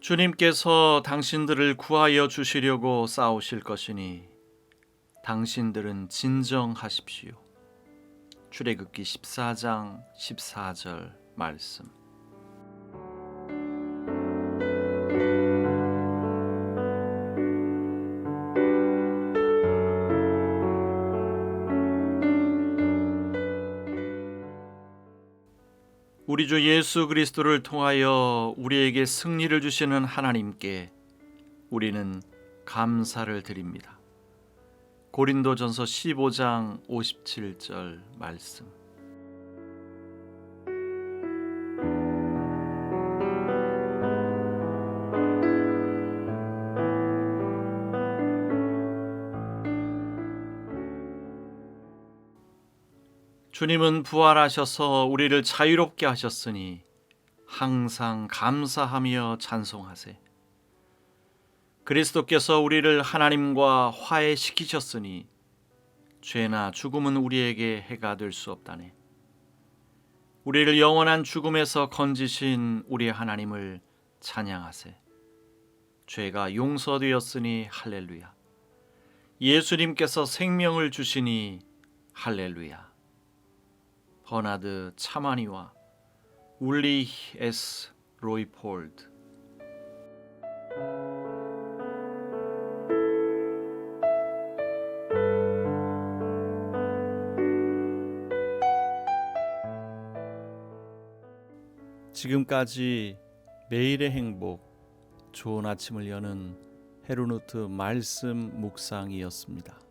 주님께서 당신들을 구하여 주시려고 싸우실 것이니 당신들은 진정하십시오. 출애굽기 14장 14절 말씀. 우리 주 예수 그리스도를 통하여 우리에게 승리를 주시는 하나님께 우리는 감사를 드립니다. 고린도전서 15장 57절 말씀. 주님은 부활하셔서 우리를 자유롭게 하셨으니 항상 감사하며 찬송하세. 그리스도께서 우리를 하나님과 화해시키셨으니 죄나 죽음은 우리에게 해가 될 수 없다네. 우리를 영원한 죽음에서 건지신 우리 하나님을 찬양하세. 죄가 용서되었으니 할렐루야. 예수님께서 생명을 주시니 할렐루야. 버나드 차마니와 울리 에스 로이폴드 지금까지 매일의 행복, 좋은 아침을 여는 헤르노트 말씀 묵상이었습니다.